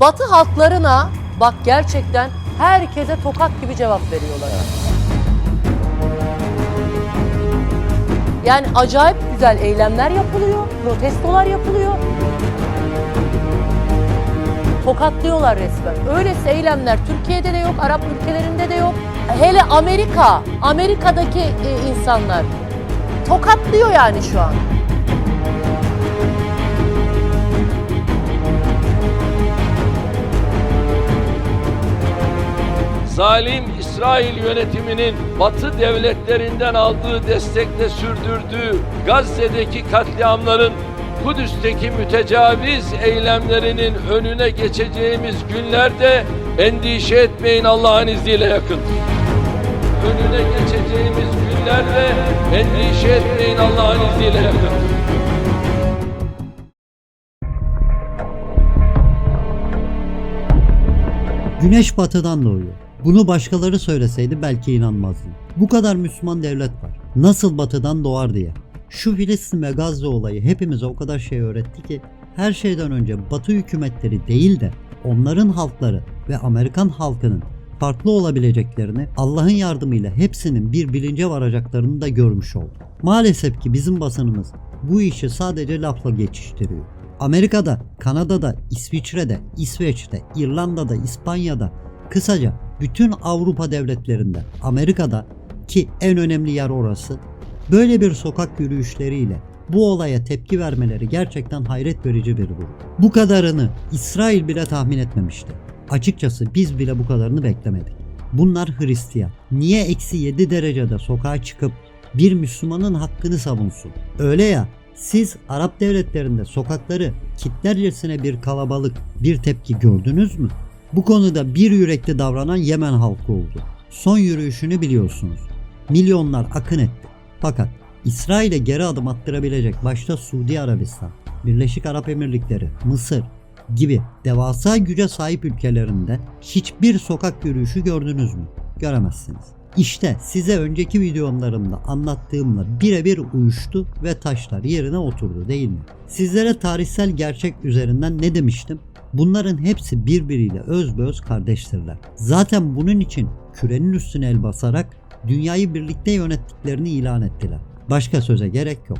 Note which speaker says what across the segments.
Speaker 1: Batı halklarına bak gerçekten herkese tokat gibi cevap veriyorlar. Yani acayip güzel eylemler yapılıyor, protestolar yapılıyor. Tokatlıyorlar resmen. Öylesi eylemler Türkiye'de de yok, Arap ülkelerinde de yok. Hele Amerika, Amerika'daki e, insanlar tokatlıyor yani şu an.
Speaker 2: Zalim İsrail yönetiminin Batı devletlerinden aldığı destekle sürdürdüğü Gazze'deki katliamların Kudüs'teki mütecaviz eylemlerinin önüne geçeceğimiz günlerde endişe etmeyin Allah'ın izniyle yakındır. Önüne geçeceğimiz günlerde endişe etmeyin Allah'ın izniyle yakındır.
Speaker 3: Güneş batıdan doğuyor. Bunu başkaları söyleseydi belki inanmazdın. Bu kadar Müslüman devlet var. Nasıl batıdan doğar diye. Şu Filistin ve Gazze olayı hepimize o kadar şey öğretti ki her şeyden önce batı hükümetleri değil de onların halkları ve Amerikan halkının farklı olabileceklerini Allah'ın yardımıyla hepsinin bir bilince varacaklarını da görmüş olduk. Maalesef ki bizim basınımız bu işi sadece lafla geçiştiriyor. Amerika'da, Kanada'da, İsviçre'de, İsveç'te, İrlanda'da, İspanya'da, kısaca bütün Avrupa devletlerinde, Amerika'da ki en önemli yer orası, böyle bir sokak yürüyüşleriyle bu olaya tepki vermeleri gerçekten hayret verici bir durum. Bu kadarını İsrail bile tahmin etmemişti. Açıkçası biz bile bu kadarını beklemedik. Bunlar Hristiyan. Niye eksi 7 derecede sokağa çıkıp bir Müslümanın hakkını savunsun? Öyle ya siz Arap devletlerinde sokakları kitlercesine bir kalabalık, bir tepki gördünüz mü? Bu konuda bir yürekli davranan Yemen halkı oldu. Son yürüyüşünü biliyorsunuz. Milyonlar akın etti. Fakat İsrail'e geri adım attırabilecek başta Suudi Arabistan, Birleşik Arap Emirlikleri, Mısır gibi devasa güce sahip ülkelerinde hiçbir sokak yürüyüşü gördünüz mü? Göremezsiniz. İşte size önceki videolarımda anlattığımla birebir uyuştu ve taşlar yerine oturdu değil mi? Sizlere tarihsel gerçek üzerinden ne demiştim? Bunların hepsi birbiriyle özbeöz kardeştirler. Zaten bunun için kürenin üstüne el basarak dünyayı birlikte yönettiklerini ilan ettiler. Başka söze gerek yok.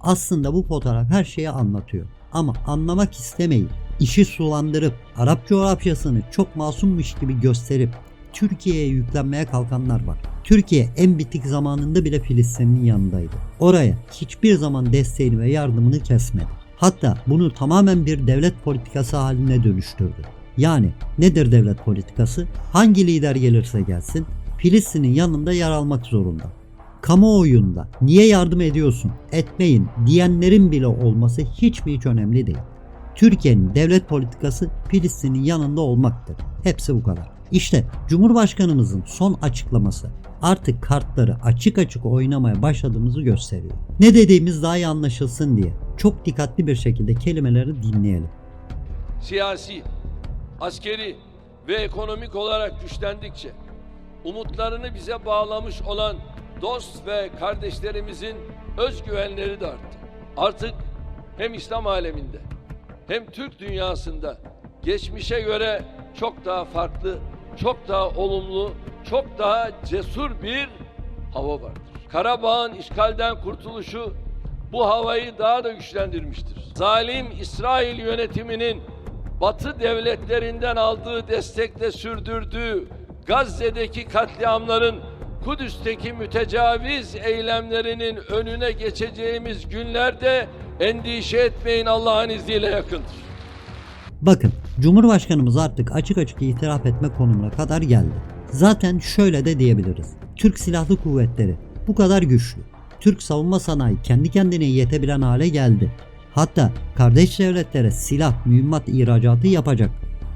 Speaker 3: Aslında bu fotoğraf her şeyi anlatıyor. Ama anlamak istemeyin. İşi sulandırıp Arap coğrafyasını çok masummuş gibi gösterip Türkiye'ye yüklenmeye kalkanlar var. Türkiye en bitik zamanında bile Filistin'in yanındaydı. Oraya hiçbir zaman desteğini ve yardımını kesmedi. Hatta bunu tamamen bir devlet politikası haline dönüştürdü. Yani nedir devlet politikası? Hangi lider gelirse gelsin Filistin'in yanında yer almak zorunda. Kamuoyunda niye yardım ediyorsun, etmeyin diyenlerin bile olması hiç mi hiç önemli değil. Türkiye'nin devlet politikası Filistin'in yanında olmaktır. Hepsi bu kadar. İşte Cumhurbaşkanımızın son açıklaması artık kartları açık açık oynamaya başladığımızı gösteriyor. Ne dediğimiz daha iyi anlaşılsın diye çok dikkatli bir şekilde kelimeleri dinleyelim.
Speaker 2: siyasi, askeri ve ekonomik olarak güçlendikçe umutlarını bize bağlamış olan dost ve kardeşlerimizin özgüvenleri de arttı. Artık hem İslam aleminde hem Türk dünyasında geçmişe göre çok daha farklı, çok daha olumlu, çok daha cesur bir hava vardır. Karabağ'ın işgalden kurtuluşu bu havayı daha da güçlendirmiştir. Zalim İsrail yönetiminin Batı devletlerinden aldığı destekle sürdürdüğü Gazze'deki katliamların Kudüs'teki mütecaviz eylemlerinin önüne geçeceğimiz günlerde endişe etmeyin Allah'ın izniyle yakındır.
Speaker 3: Bakın Cumhurbaşkanımız artık açık açık itiraf etme konumuna kadar geldi. Zaten şöyle de diyebiliriz. Türk Silahlı Kuvvetleri bu kadar güçlü. Türk savunma sanayi kendi kendine yetebilen hale geldi. Hatta kardeş devletlere silah, mühimmat ihracatı yapacak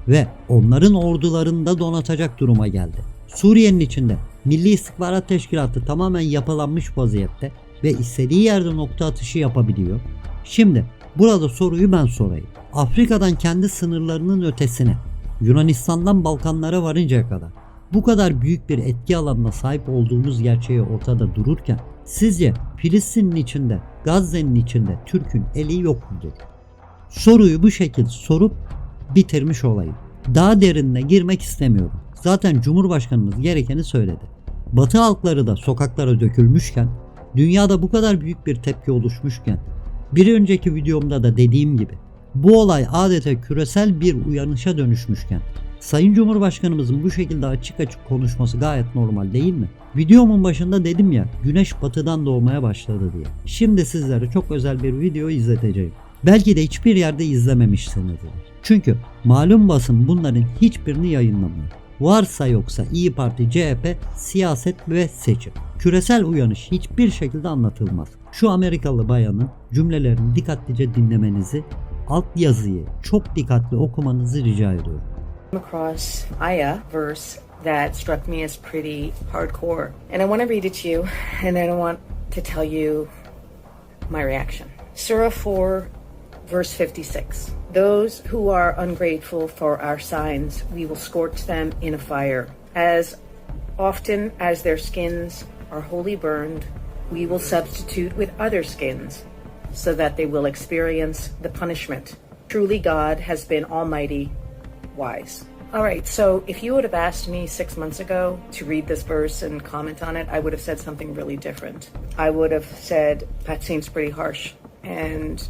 Speaker 3: ve onların ordularını da donatacak duruma geldi. Suriye'nin içinde Milli İstihbarat Teşkilatı tamamen yapılanmış vaziyette ve istediği yerde nokta atışı yapabiliyor. Şimdi burada soruyu ben sorayım. Afrika'dan kendi sınırlarının ötesine, Yunanistan'dan Balkanlara varıncaya kadar bu kadar büyük bir etki alanına sahip olduğumuz gerçeği ortada dururken sizce Filistin'in içinde, Gazze'nin içinde Türk'ün eli yok mudur? Soruyu bu şekilde sorup bitirmiş olayım. Daha derinine girmek istemiyorum. Zaten Cumhurbaşkanımız gerekeni söyledi. Batı halkları da sokaklara dökülmüşken, dünyada bu kadar büyük bir tepki oluşmuşken, bir önceki videomda da dediğim gibi bu olay adeta küresel bir uyanışa dönüşmüşken Sayın Cumhurbaşkanımızın bu şekilde açık açık konuşması gayet normal değil mi? Videomun başında dedim ya güneş batıdan doğmaya başladı diye. Şimdi sizlere çok özel bir video izleteceğim. Belki de hiçbir yerde izlememişsinizdir. Çünkü malum basın bunların hiçbirini yayınlamıyor. Varsa yoksa İyi Parti, CHP, siyaset ve seçim. Küresel uyanış hiçbir şekilde anlatılmaz. Şu Amerikalı bayanın cümlelerini dikkatlice dinlemenizi, alt yazıyı çok dikkatli okumanızı rica ediyorum.
Speaker 4: across Aya verse that struck me as pretty hardcore. And I want to read it to you, and I want to tell you my reaction. Surah 4, verse 56. Those who are ungrateful for our signs, we will scorch them in a fire. As often as their skins are wholly burned, we will substitute with other skins so that they will experience the punishment. Truly, God has been almighty, wise. All right, so if you would have asked me six months ago to read this verse and comment on it, I would have said something really different. I would have said, that seems pretty harsh. And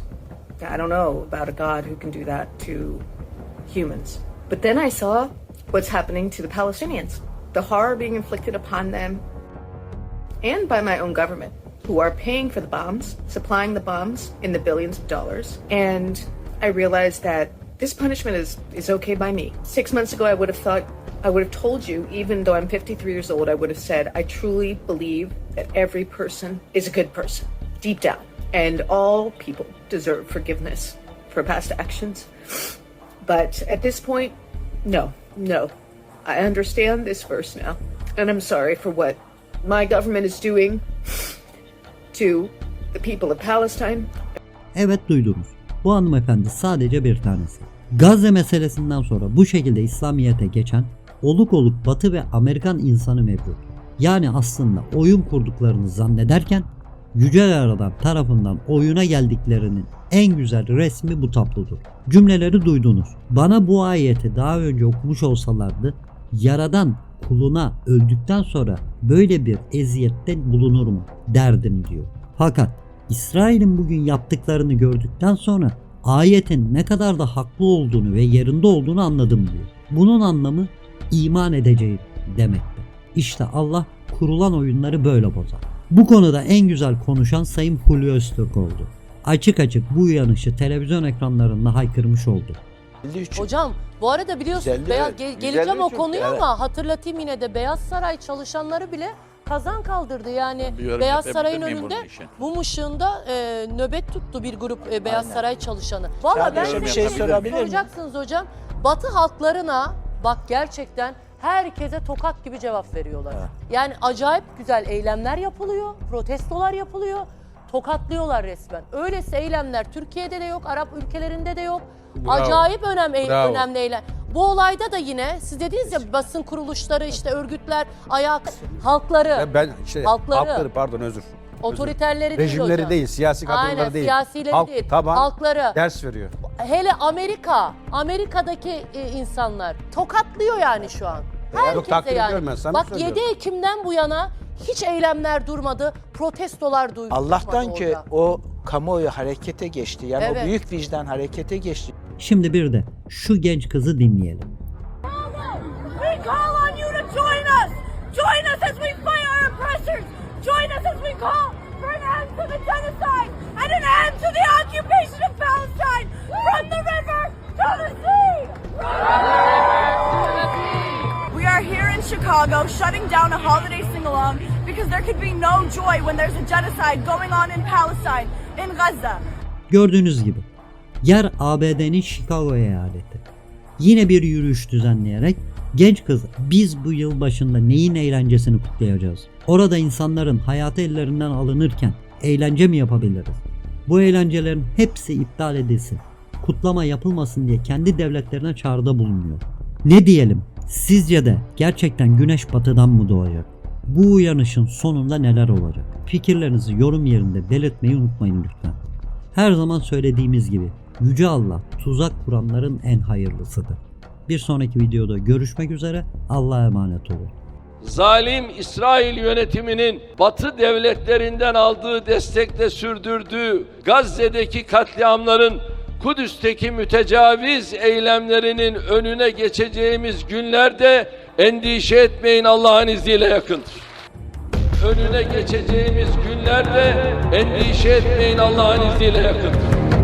Speaker 4: I don't know about a God who can do that to humans. But then I saw what's happening to the Palestinians, the horror being inflicted upon them and by my own government, who are paying for the bombs, supplying the bombs in the billions of dollars. And I realized that this punishment is, is okay by me. Six months ago, I would have thought, I would have told you, even though I'm 53 years old, I would have said, I truly believe that every person is a good person, deep down. And all people deserve forgiveness for past actions. But at this point, no, no. I understand this verse now. And I'm sorry for what my government is doing to the people of Palestine.
Speaker 3: Evet duydunuz. Bu hanımefendi sadece bir tanesi. Gazze meselesinden sonra bu şekilde İslamiyet'e geçen oluk oluk Batı ve Amerikan insanı mevcut. Yani aslında oyun kurduklarını zannederken Yüce Yaradan tarafından oyuna geldiklerinin en güzel resmi bu tablodur. Cümleleri duydunuz. Bana bu ayeti daha önce okumuş olsalardı Yaradan kuluna öldükten sonra böyle bir eziyette bulunur mu derdim diyor. Fakat İsrail'in bugün yaptıklarını gördükten sonra ayetin ne kadar da haklı olduğunu ve yerinde olduğunu anladım diyor. Bunun anlamı iman edeceğim demektir. İşte Allah kurulan oyunları böyle bozar. Bu konuda en güzel konuşan Sayın Hulyo Öztürk oldu. Açık açık bu uyanışı televizyon ekranlarında haykırmış oldu.
Speaker 5: 53.
Speaker 1: Hocam bu arada biliyorsunuz
Speaker 5: Güzeldi,
Speaker 1: beyaz,
Speaker 5: evet.
Speaker 1: ge-
Speaker 5: Güzeldi
Speaker 1: geleceğim o konuya
Speaker 5: evet.
Speaker 1: ama hatırlatayım yine de Beyaz Saray çalışanları bile kazan kaldırdı. Yani
Speaker 6: Bir yorum
Speaker 1: Beyaz
Speaker 6: yapabilir
Speaker 1: Saray'ın
Speaker 6: miyim
Speaker 1: önünde
Speaker 6: bunun için?
Speaker 1: mum ışığında e, nöbet tuttu bir grup e, Beyaz Saray çalışanı. Valla ben
Speaker 5: Sadece bir şey sorabilir miyim?
Speaker 1: soracaksınız hocam. Batı halklarına bak gerçekten herkese tokat gibi cevap veriyorlar. Yani acayip güzel eylemler yapılıyor, protestolar yapılıyor. Tokatlıyorlar resmen. Öylesi eylemler Türkiye'de de yok, Arap ülkelerinde de yok. Acayip önem,
Speaker 6: Bravo.
Speaker 1: önemli eylem. Bu olayda da yine siz dediniz ya basın kuruluşları işte örgütler ayak halkları
Speaker 7: Ya ben işte
Speaker 1: Halkları.
Speaker 7: halkları, pardon özür.
Speaker 1: otoriterleri değil
Speaker 7: Rejimleri
Speaker 1: hocam.
Speaker 7: değil, siyasi kadroları
Speaker 1: Aynen,
Speaker 7: değil.
Speaker 1: siyasileri
Speaker 7: Halk
Speaker 1: değil.
Speaker 7: taban
Speaker 1: Halkları.
Speaker 7: ders veriyor.
Speaker 1: Hele Amerika, Amerika'daki e, insanlar tokatlıyor yani şu an. Herkese
Speaker 7: takdir
Speaker 1: yani. Bak
Speaker 7: söylüyorum.
Speaker 1: 7 Ekim'den bu yana hiç eylemler durmadı, protestolar duyulmadı
Speaker 5: Allah'tan ki
Speaker 1: orada.
Speaker 5: o kamuoyu harekete geçti. Yani
Speaker 1: Evet.
Speaker 5: o büyük vicdan harekete geçti.
Speaker 3: Şimdi bir de şu genç kızı dinleyelim.
Speaker 8: We call on you to join us. Join us as we fight our oppressors. Join us as we call for an end to the genocide and an end to the occupation of Palestine from the river to the sea. Chicago shutting down a holiday sing along because there could be no joy when there's a genocide going on in Palestine, in Gaza.
Speaker 3: Gördüğünüz gibi yer ABD'nin Chicago eyaleti. Yine bir yürüyüş düzenleyerek genç kız biz bu yıl başında neyin eğlencesini kutlayacağız? Orada insanların hayatı ellerinden alınırken eğlence mi yapabiliriz? Bu eğlencelerin hepsi iptal edilsin. Kutlama yapılmasın diye kendi devletlerine çağrıda bulunuyor. Ne diyelim? Sizce de gerçekten güneş batıdan mı doğacak? Bu uyanışın sonunda neler olacak? Fikirlerinizi yorum yerinde belirtmeyi unutmayın lütfen. Her zaman söylediğimiz gibi Yüce Allah tuzak kuranların en hayırlısıdır. Bir sonraki videoda görüşmek üzere. Allah'a emanet olun.
Speaker 2: zalim İsrail yönetiminin Batı devletlerinden aldığı destekle sürdürdüğü Gazze'deki katliamların Kudüs'teki mütecaviz eylemlerinin önüne geçeceğimiz günlerde endişe etmeyin Allah'ın izniyle yakındır. Önüne geçeceğimiz günlerde endişe etmeyin Allah'ın izniyle yakındır.